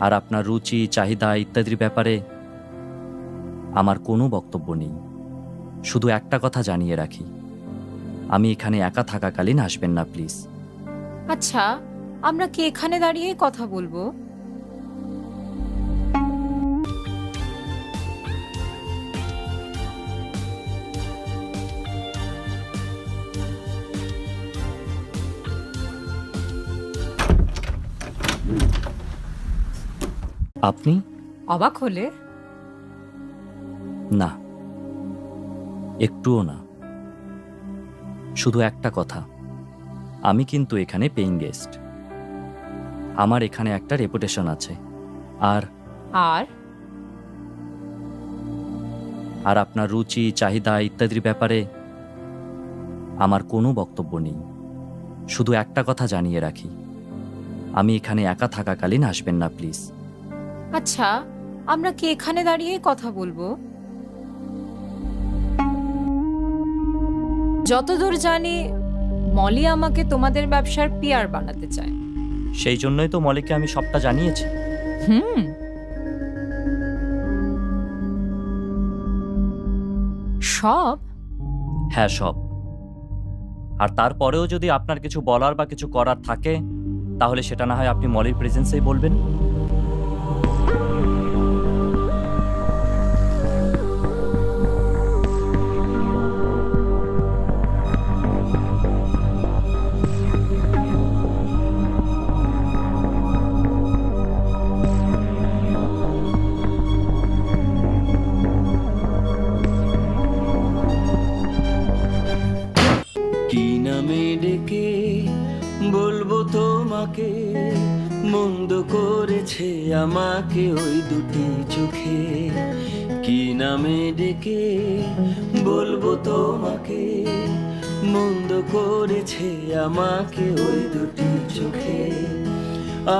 আর আপনার রুচি, চাহিদা ইত্যাদির ব্যাপারে আমার কোনো বক্তব্য নেই। শুধু একটা কথা জানিয়ে রাখি। আমি এখানে একা থাকাকালীন আসবেন না, প্লিজ। আচ্ছা আমরা কি এখানে দাঁড়িয়ে কথা বলব? আপনি? অবাক হলে? না। একটুও না। শুধু একটা কথা। আমি কিন্তু এখানে পেইং গেস্ট আমার এখানে একটা রেপুটেশন আছে। আর আর? আর আপনার রুচি চাহিদা ইত্যাদির ব্যাপারে আমার কোনো বক্তব্য নেই। শুধু একটা কথা জানিয়ে রাখি। আমি এখানে একা থাকাকালীন আসবেন না প্লিজ। আচ্ছা আমরা কি এখানে দাঁড়িয়ে কথা বলব? যতদূর জানি মলি আমাকে তোমাদের ব্যবসার পিয়ার বানাতে চায়। সেই জন্যই তো মলিকে আমি সবটা জানিয়েছি। হুম। সব? হ্যাঁ সব। আর তারপরেও যদি আপনার কিছু বলার বা কিছু করার থাকে তাহলে সেটা না হয় আপনি মলির প্রেজেন্সেই বলবেন। নামে ডেকে বলব তোমাকে, মন্দ করেছে আমাকে ওই দুটি চোখে। কি নামে ডেকে বলব তোমাকে, মন্দ করেছে আমাকে ওই দুটি চোখে।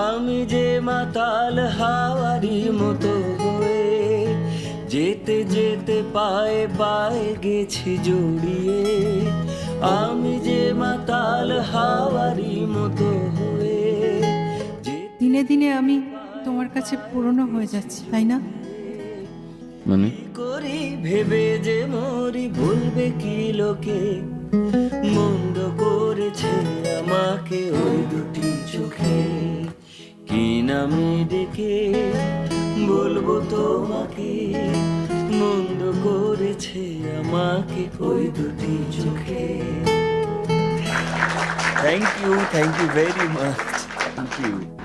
আমি যে মাতাল হাওয়ারি মতো হয়ে যেতে যেতে পায়ে পায়ে গেছি জড়িয়ে। আমি যে মাতাল হাওয়ারি মতো হয়ে যে- দিনে দিনে আমি তোমার কাছে পুরনো হয়ে যাচ্ছি তাই না? মানে? করি ভেবে যে মরি ভুলবে কি লোকে? মন্দ করেছে আমাকে ওই দুটি চোখে। কি নামে ডেকে বলব তোমাকে মন্দ করেছে আমাকে ওই দুটি চোখে। Thank you thank you very much thank you